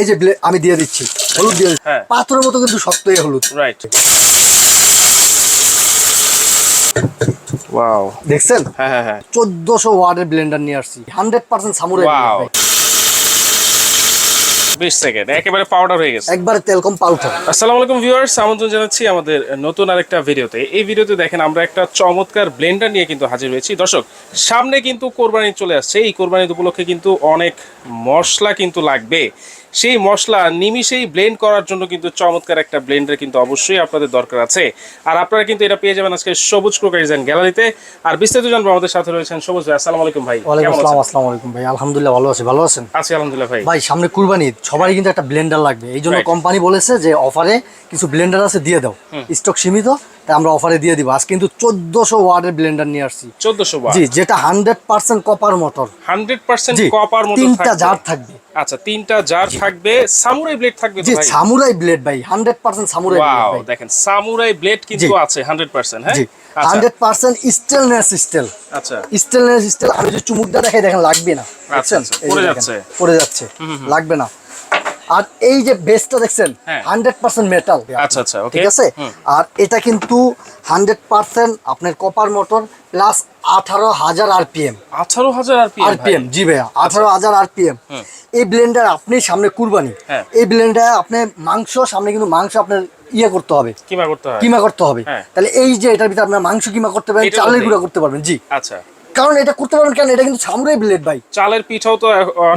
এই যে আমি দিয়ে দিচ্ছি হলুদ দিয়ে দিচ্ছি। হ্যাঁ। পাথরের মতো কিন্তু শক্ত এই হলুদ। রাইট ওয়াও দেখছেন? হ্যাঁ হ্যাঁ হ্যাঁ। চোদ্দশো ওয়ার্ডের ব্লেন্ডার নিয়ে আসছি। হান্ড্রেড পার্সেন্ট সামুরাই ওয়াও বিশ সেকেন্ড একেবারে পাউডার হয়ে গেছে। একবারে তেলকম পাউডার আসসালামু আলাইকুম ভিউয়ার্স আমন্ত্রণ জানাচ্ছি আমাদের নতুন আরেকটা ভিডিওতে। এই ভিডিওতে দেখেন আমরা একটা চমৎকার ব্লেন্ডার নিয়ে কিন্তু হাজির হয়েছি। দর্শক সামনে কিন্তু কোরবানি চলে আসছে। এই কোরবানি উপলক্ষে কিন্তু অনেক মশলা কিন্তু লাগবে। সেই মশলা নিমিষেই ব্লেন্ড করার জন্য কিন্তু চমৎকার একটা ব্লেন্ডার কিন্তু অবশ্যই আপনাদের দরকার আছে। আর আপনারা কিন্তু এটা পেয়ে যাবেন আজকে সবুজ ক্রোকারিজ অ্যান্ড গ্যালারিতে। আর বিস্তারিত জানব আমাদের সাথে রয়েছেন সবুজ ভাই আসসালামু আলাইকুম ভাই ওয়ালাইকুম আসসালাম আসসালামু আলাইকুম ভাই আলহামদুলিল্লাহ ভালো আছি ভালো আছেন? আছি আলহামদুলিল্লাহ ভাই। ভাই সামনে কুরবানি সবারই কিন্তু একটা ব্লেন্ডার লাগবে। এই জন্য কোম্পানি বলেছে যে অফারে কিছু ব্লেন্ডার আছে দিয়ে দাও। স্টক সীমিত আমরা অফারে দিয়ে দিব। আজ কিন্তু চোদ্দশো ওয়ার্ডের ব্লেন্ডার নিয়ে আসছি। চোদ্দশো জি যেটা hundred percent copper motor hundred percent copper মতো তিনটা জার থাকবে। আচ্ছা তিনটা জার থাকবে। সামুরাই ব্লেড থাকবে জি সামুরাই ব্লেড ভাই হান্ড্রেড পার্সেন্ট সামুরাই ব্লেড দেখেন সামুরাই ব্লেড কিন্তু আছে 100% হ্যাঁ? আচ্ছা। হান্ড্রেড পার্সেন্ট স্টেলনেস স্টিল আচ্ছা। স্টেলনেস স্টিল আমি যদি চুমুকটা দেখাই দেখেন লাগবে না। দেখছেন? আচ্ছা, পড়ে যাচ্ছে। পড়ে যাচ্ছে। লাগবে না। আর এই যে বেসটা দেখছেন। হান্ড্রেড পার্সেন্ট মেটাল আচ্ছা, আচ্ছা, ঠিক আছে? আর এটা কিন্তু হান্ড্রেড পার্সেন্ট আপনার কপার মোটর প্লাস আঠারো হাজার আরপিএম 18000 আরপিএম আরপিএম জি ভাইয়া আঠারো হাজার আরপিএম এই ব্লেন্ডার আপনি সামনে কুরবানি। হ্যাঁ। এই ব্লেন্ডার আপনি মাংস সামনে কিন্তু মাংস আপনার ইয়ে করতে হবে। কিমা করতে হয়। কিমা করতে হবে। হ্যাঁ। তাহলে এই যে এটার ভিতরে আপনার মাংস কিমা করতে পারবেন চালের? গুঁড়া করতে পারবেন জি। আচ্ছা। কারণ এটা করতে পারবেন কেন? এটা কিন্তু সামুরাই ব্লেড ভাই। চালের পিঠাও তো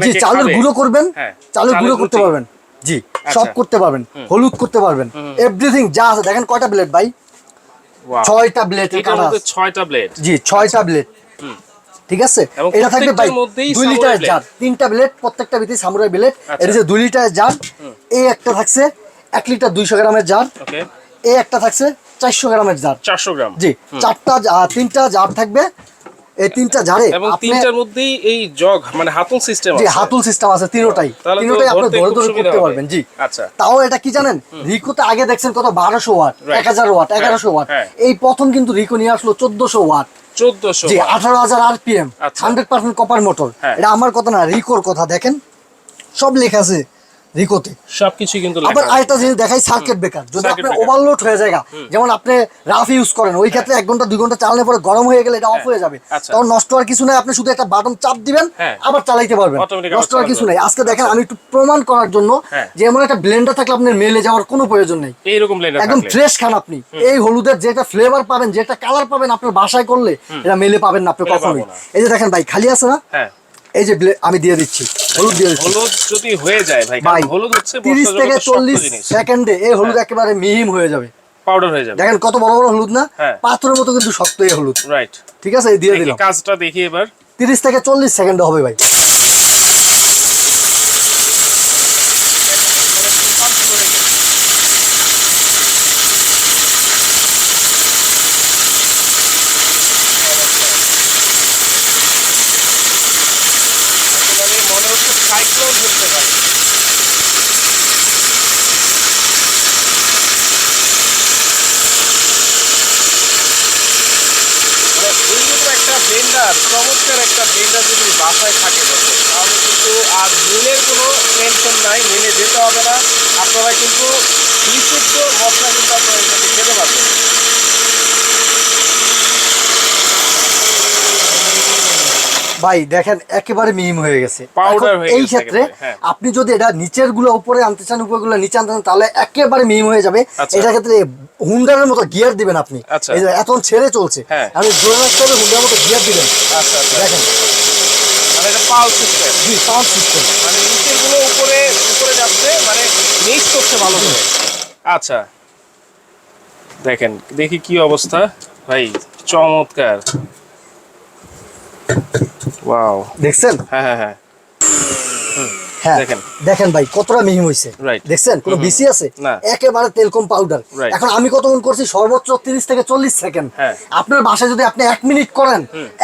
জি চালের গুঁড়ো করবেন হ্যাঁ, চালের গুঁড়ো করতে পারবেন। জি আচ্ছা। সব করতে পারবেন হলুদ করতে পারবেন। এভরিথিং যা আছে দেখেন কয়টা ব্লেড ভাই? ছয়টা ব্লেড এটার ছয়টা ব্লেড জি ছয়টা ব্লেড ঠিক আছে? এটা থাকবে ভাই দুই লিটার জার তিনটা ব্লেড প্রত্যেকটা ভিতরে সামুরাই ব্লেড আচ্ছা। এটা যে দুই লিটার জার এই একটা থাকছে এক লিটার দুইশো গ্রামের জার এই একটা থাকছে চারশো গ্রামের জার 400 গ্রাম। জি চারটা তিনটা জার থাকবে এই তিনটা জারে এবং তিনটার মধ্যেই এই জগ মানে হাতুল সিস্টেম জি আছে। হাতুল সিস্টেম আছে তিনোটাই। তিনোটাই আপনি ধরে ধরে করতে পারবেন জি। আচ্ছা। তাও এটা কি জানেন? রিকোতে আগে দেখছেন কত? বারোশো ওয়াট Right. এক হাজার ওয়াট এগারোশো ওয়াট। হ্যাঁ। এই প্রথম কিন্তু রিকো নিয়ে আসলো চোদ্দশো ওয়াট। 1400 জি আঠারো হাজার আরপিএম আচ্ছা। Hundred percent copper motor. এটা আমার কথা না রিকোর কথা দেখেন। সব লেখা আছে। রিকোতে। সবকিছু কিন্তু আবার আরেকটা জিনিস দেখাই সার্কিট ব্রেকার যদি breaker। ওভারলোড হয়ে যায় যেমন আপনি রাফ ইউজ করেন ওই ক্ষেত্রে এক ঘণ্টা দুই ঘণ্টা চালানোর পরে গরম হয়ে গেলে এটা অফ হয়ে যাবে। আচ্ছা। তখন নষ্ট হওয়ার কিছু নাই আপনি শুধু একটা বাটন চাপ দিবেন হ্যাঁ। আবার চালাইতে পারবেন। নষ্ট হওয়ার কিছু নাই। আজকে দেখেন আমি একটু প্রমাণ করার জন্য হ্যাঁ। যে এমন একটা ব্লেন্ডার থাকলে আপনার মেলে যাওয়ার কোনো প্রয়োজন নেই। এইরকম ব্লেন্ডার একদম ফ্রেশ খান আপনি। এই হলুদের যেটা ফ্লেভার পাবেন যেটা কালার পাবেন আপনার বাসায় করলে এটা মেলে পাবেন না আপনি কখনোই। এই যে দেখেন ভাই খালি আছে না? হ্যাঁ। এই যে আমি দিয়ে দিচ্ছি। হলুদ দিয়ে দিচ্ছি। হলুদ যদি হয়ে যায় ভাই হলুদ হচ্ছে তিরিশ বর্ষা থেকে জগতের শক্ত চল্লিশ জিনিস। সেকেন্ডে এই হলুদ একেবারে মিহিম হয়ে যাবে। পাউডার হয়ে যাবে। দেখেন কত বড় বড় হলুদ না? হ্যাঁ। পাথরের মতো কিন্তু শক্ত এই হলুদ। রাইট ঠিক আছে? এই দিয়ে দিলাম। কাজটা দেখি এবার। তিরিশ থেকে চল্লিশ সেকেন্ডে হবে ভাই। সাইক্লোন হচ্ছে ভাই মানে একটা ব্লেন্ডার চমৎকার একটা ব্লেন্ডার যদি বাসায় থাকে দর্শক, তাহলে কিন্তু আর মিলের কোনো টেনশন নাই মিলে যেতে হবে না। আপনারা কিন্তু বিশুদ্ধ মশলা কিন্তু আপনারা এটাকে খেতে পারবেন। ভাই দেখেন একেবারে মিহিম হয়ে গেছে। এই ক্ষেত্রে হ্যাঁ। আপনি যদি এটা নিচেরগুলো উপরে আনতে চান উপরগুলো নিচে আনতে চান তাহলে একেবারে মিহিম হয়ে যাবে। এটা ক্ষেত্রে হুন্ডারের মতো গিয়ার দিবেন আপনি। আচ্ছা। এই যে এখন ছেড়ে চলছে। হ্যাঁ। আমি জোরে রাখতে হবে হুন্ডার মতো গিয়ার দিবেন। আচ্ছা আচ্ছা। দেখেন। মানে এটা পাল সিস্টেম জি সাউন্ড সিস্টেম মানে নিচেরগুলো উপরে উপরে যাচ্ছে মানে মিক্স করছে ভালো করে। আচ্ছা। দেখেন দেখি কি অবস্থা। ভাই চমৎকার। ওয়াও দেখছেন? হ্যাঁ হ্যাঁ হ্যাঁ। হ্যাঁ দেখেন। ভাই কতটা হয়েছে Right. দেখছেন? কোনো বিসি আছে। একেবারে তেলকম পাউডার এখন আমি কতক্ষণ করছি? সর্বোচ্চ তিরিশ থেকে চল্লিশ সেকেন্ড। আপনার বাসায় যদি আপনি এক মিনিট করেন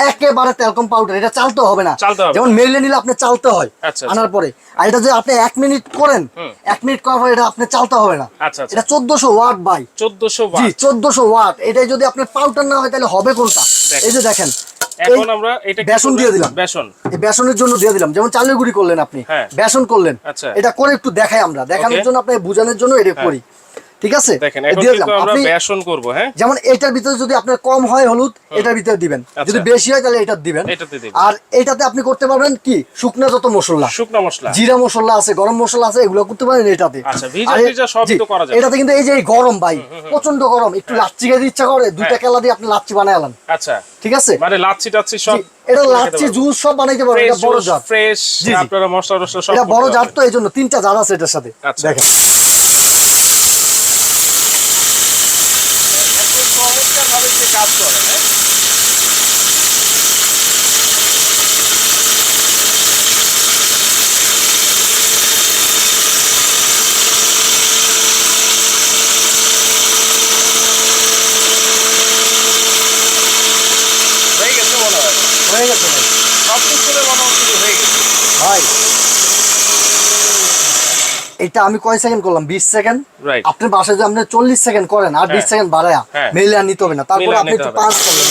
একেবারে তেলকম পাউডার এটা চালতে হবে না। যেমন মেলে নিলে আপনি চালতে হয় আচ্ছা, আচ্ছা। আনার পরে। আর এটা যদি আপনি এক মিনিট করেন এক মিনিট করার পরে এটা আপনি চালতে হবে না। আচ্ছা এটা চোদ্দশো ওয়াট বাই চোদ্দশো জি চোদ্দশো ওয়াট এটাই যদি আপনার পাউডার না হয় তাহলে হবে কোনটা? এই যে দেখেন। এখন আমরা এটা বেসন? দিয়ে দিলাম। বেসন এই বেসনের জন্য দিয়ে দিলাম যেমন চালের গুঁড়ি করলেন আপনি হ্যাঁ। বেসন করলেন আচ্ছা। এটা করে একটু দেখাই আমরা দেখানোর জন্য আপনি বোঝানোর জন্য এটা করি ঠিক আছে? বেসন করব হ্যাঁ? যেমন এটার ভিতরে যদি আপনার কম হয় হলুদ এটার ভিতরে দিবেন। আচ্ছা। যদি বেশি হয় তাহলে এটা দিবেন। আর এটাতে আপনি করতে পারবেন কি? শুকনো যত মশলা। শুকনো মশলা। জিরা মশলা আছে গরম মশলা আছে এগুলো করতে পারেন এটাতে। আচ্ছা। এটাতে কিন্তু এই যে গরম ভাই প্রচণ্ড গরম। একটু লাচ্ছি খেতে ইচ্ছা করে দুইটা হ্যাঁ। কেলা দিয়ে আপনি লাচ্ছি বানায়ালেন আচ্ছা। ঠিক আছে? মানে লাচ্ছি টাচ্ছি সব এটা লাচ্ছি জুস সব বানাইতে পারবেন এটা বড় জার ফ্রেশ। আপনারা মশলা টসলা সব এটা বড় পারবেন। তো এই জন্য তিনটা জাত আছে এটার সাথে। আচ্ছা। দেখেন। কাজ করে। হ্যাঁ? হয়ে গেছে। মনে হয় হয়ে গেছে। সব কিছু মনে হচ্ছে হয়ে গেছে। ভাই। এটা আমি কয় সেকেন্ড করলাম? বিশ সেকেন্ড রাইট আপনার বাসায় যে আপনি চল্লিশ সেকেন্ড করেন আর বিশ হ্যাঁ। সেকেন্ড বাড়ায়া হ্যাঁ। মেলে আর নিতে হবে না। তারপর আপনি একটু। পাঁচ করলেন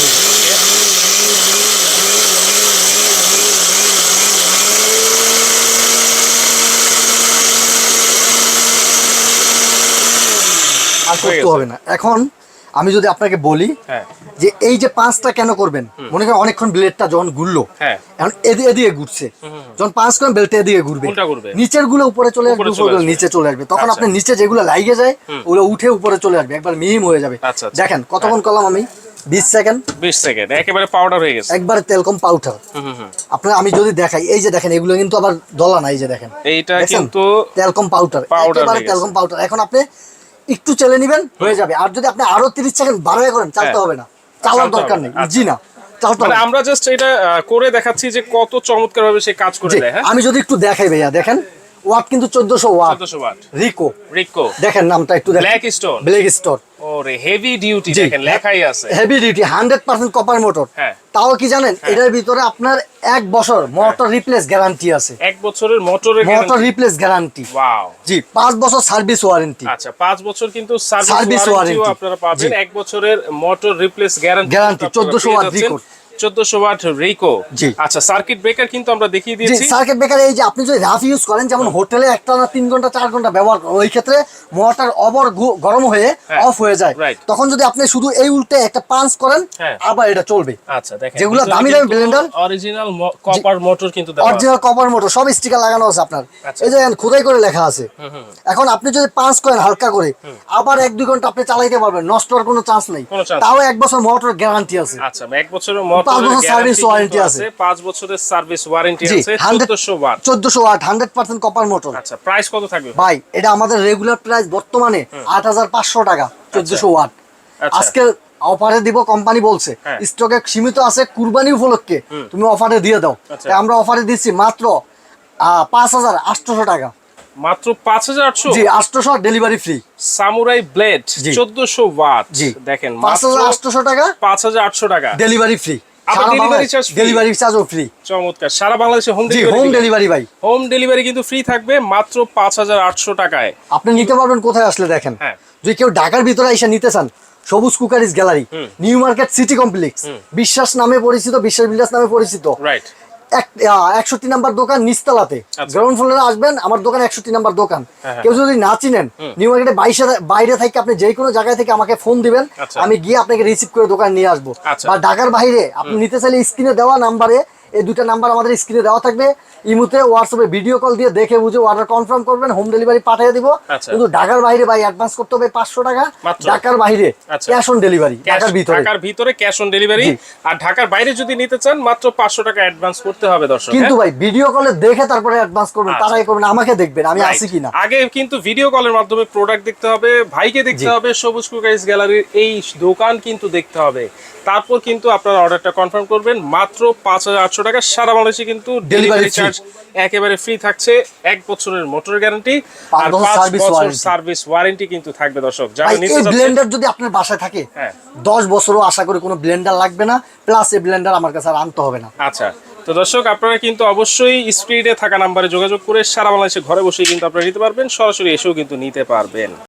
আর হয়ে করতে হবে না। এখন আমি যদি আপনাকে বলি হ্যাঁ। যে এই যে পাঁচটা কেন করবেন? মনে করেন অনেকক্ষণ ব্লেডটা যখন ঘুরলো হ্যাঁ। এখন এদিকে এদিকে ঘুরছে। যখন পাঁচ করেন বেলটা এদিকে ঘুরবে? নিচেরগুলো উপরে চলে আসবে উপরে। নিচে চলে আসবে। তখন আচ্ছা। আপনি নিচে যেগুলো লাইগে যায় ওগুলো উঠে উপরে চলে আসবে। একবার মিহিম হয়ে যাবে। আচ্ছা, আচ্ছা। দেখেন কতক্ষণ করলাম আমি? বিশ সেকেন্ড। বিশ সেকেন্ড একেবারে পাউডার হয়ে গেছে। একবারে তেলকম পাউডার হুম, হুম, হুম। আপনার আমি যদি দেখাই এই যে দেখেন এগুলো কিন্তু আবার দলা না এই যে দেখেন। এইটা দেখছেন? কিন্তু তেলকম পাউডার Powder একেবারে তেলকম পাউডার এখন আপনি একটু চেলে নেবেন হয়ে যাবে। আর যদি আপনি আরও তিরিশ সেকেন্ড বাড়াই করেন চালতে হ্যাঁ। হবে না। চালার দরকার নেই। আচ্ছা। জি না চালতে মানে আমরা জাস্ট এটা করে দেখাচ্ছি যে কত চমৎকার ভাবে সে কাজ করে দেয় হ্যাঁ? আমি যদি একটু দেখাই ভাইয়া দেখেন। ওয়াট কিন্তু 1400 ওয়াট। 1400 ওয়াট। রিকো। রিকো। দেখেন নামটা একটু দেখেন। ব্ল্যাক স্টোন ব্ল্যাক স্টোন ওরে হেভি ডিউটি দেখেন লেখাই আছে। হেভি ডিউটি 100% কপার মোটর হ্যাঁ। তাও কি জানেন? হ্যাঁ। এটার ভিতরে আপনার এক বছর মোটর রিপ্লেস গ্যারান্টি আছে। এক বছরের মোটরের মোটর রিপ্লেস গ্যারান্টি ওয়াও জি 5 বছর সার্ভিস ওয়ারেন্টি আচ্ছা 5 বছর কিন্তু সার্ভিস ওয়ারেন্টি আপনারা পাবেন। এক বছরের motor replace guarantee guarantee 1400 watt Rico 1400 watt Rico. আচ্ছা সার্কিট ব্রেকার কিন্তু আমরা দেখিয়ে দিয়েছি। সার্কিট ব্রেকার এই যে আপনি যদি রাফ ইউজ করেন যেমন হোটেলে একটা না 3 ঘণ্টা 4 ঘণ্টা ব্যবহার করেন ওই ক্ষেত্রে মোটর ওভার গরম হয়ে হ্যাঁ, অফ হয়ে যায়। তখন যদি আপনি শুধু এই উল্টে একটা পাঞ্চ করেন হ্যাঁ। আবার এটা চলবে। আচ্ছা দেখেন যেগুলো দামি দামি ব্লেন্ডার অরিজিনাল কপার মোটর কিন্তু অরিজিনাল কপার মোটর সব স্টিকার লাগানো আছে আপনার। আচ্ছা। এই যে খোদাই করে লেখা আছে। এখন আপনি যদি পাঁচ করেন হালকা করে আবার এক দুই ঘণ্টা আপনি চালাইতে পারবেন নষ্ট হওয়ার কোনো চান্স নেই। তাও এক বছর মোটর গ্যারান্টি আছে। আচ্ছা এক বছরের মোটর পাঁচ বছর service warranty আছে। পাঁচ বছরের সার্ভিস ওয়ারেন্টি আছে হান্ড্রেড চোদ্দশো ওয়াট চোদ্দশো watt hundred percent copper motor আচ্ছা প্রাইস কত থাকবে? ভাই এটা আমাদের রেগুলার প্রাইস বর্তমানে আট হাজার পাঁচশো টাকা চোদ্দশো ওয়াট। আজকে অফারে দিব কোম্পানি বলছে। স্টকে সীমিত আছে কুরবানি উপলক্ষে তুমি অফারে দিয়ে দাও। আচ্ছা। তাই আমরা অফারে দিচ্ছি মাত্র পাঁচ হাজার আটশোশো টাকা। মাত্র পাঁচ হাজার আটশো? জি আটশোশো ডেলিভারি ফ্রি সামুরাই ব্লেড। চোদ্দশো ওয়াট জি। দেখেন পাঁচ হাজার আটশোশো টাকা পাঁচ হাজার আটশো টাকা। ডেলিভারি ফ্রি আবার delivery charge ডেলিভারি চার্জও ফ্রি চমৎকার। সারা বাংলাদেশে হোম ডেলিভারি ভাই। হোম ডেলিভারি কিন্তু ফ্রি থাকবে মাত্র পাঁচ হাজার আটশো টাকায়। আপনি নিতে পারবেন কোথায় আসলে দেখেন? হ্যাঁ। যদি কেউ ঢাকার ভিতরে এসে নিতে চান Sabuj Cookeries Gallery New Market City Complex Biswas নামে পরিচিত বিশ্বাস বিলাস নামে পরিচিত। রাইট একষট্টি নাম্বার দোকান নিচতলাতে আচ্ছা। গ্রাউন্ড ফ্লোরে আসবেন আমার দোকান একষট্টি নাম্বার দোকান হ্যাঁ। কেউ যদি না চিনেন নিউ মার্কেটে বাইশে বাইরে থেকে আপনি যে কোনো জায়গায় থেকে আমাকে ফোন দিবেন আচ্ছা। আমি গিয়ে আপনাকে রিসিভ করে দোকান নিয়ে আসব আচ্ছা। বা ঢাকার বাইরে আপনি নিতে চাইলে স্ক্রিনে দেওয়া নাম্বারে এই দুটো নাম্বার আমাদের স্ক্রিনে দেওয়া থাকবে ইমুতে হোয়াটসঅ্যাপে ভিডিও কল দিয়ে দেখে বুঝে অর্ডার কনফার্ম করবেন হোম ডেলিভারি পাঠিয়ে দিব আচ্ছা। কিন্তু ঢাকার বাইরে ভাই অ্যাডভান্স করতে হবে পাঁচশো টাকা ঢাকার বাইরে। ক্যাশ অন ডেলিভারি ঢাকার ভিতরে ঢাকার ভিতরে ক্যাশ অন ডেলিভারি আর ঢাকার বাইরে যদি নিতে চান মাত্র পাঁচশো টাকা অ্যাডভান্স করতে হবে দর্শক কিন্তু হ্যাঁ? ভাই ভিডিও কলে দেখে তারপরে অ্যাডভান্স করবেন আচ্ছা। তারাই করবেন আমাকে দেখবেন আমি. আছি কিনা আগে কিন্তু ভিডিও কলের মাধ্যমে প্রোডাক্ট দেখতে হবে ভাইকে দেখতে হবে সবুজ কুকারিজ গ্যালারির এই দোকান কিন্তু দেখতে হবে তারপর কিন্তু আপনারা অর্ডারটা কনফার্ম করবেন মাত্র পাঁচ হাজার আটশো টাকা। সারা বাংলাদেশে কিন্তু ডেলিভারি চার্জ একেবারে ফ্রি থাকছে। এক বছরের মোটর গ্যারান্টি আর পাঁচ বছর সার্ভিস ওয়ারেন্টি কিন্তু থাকবে দর্শক। যারা নিতে এই ব্লেন্ডার যদি আপনার বাসায় থাকে হ্যাঁ। দশ বছরও আশা করি কোনো ব্লেন্ডার লাগবে না। প্লাস এই ব্লেন্ডার আমার কাছে আর আনতে হবে না। আচ্ছা তো দর্শক আপনারা কিন্তু অবশ্যই স্ক্রিনে থাকা নাম্বারে যোগাযোগ করে সারা বাংলাদেশে ঘরে বসেই কিন্তু আপনারা নিতে পারবেন। সরাসরি এসেও কিন্তু নিতে পারবেন।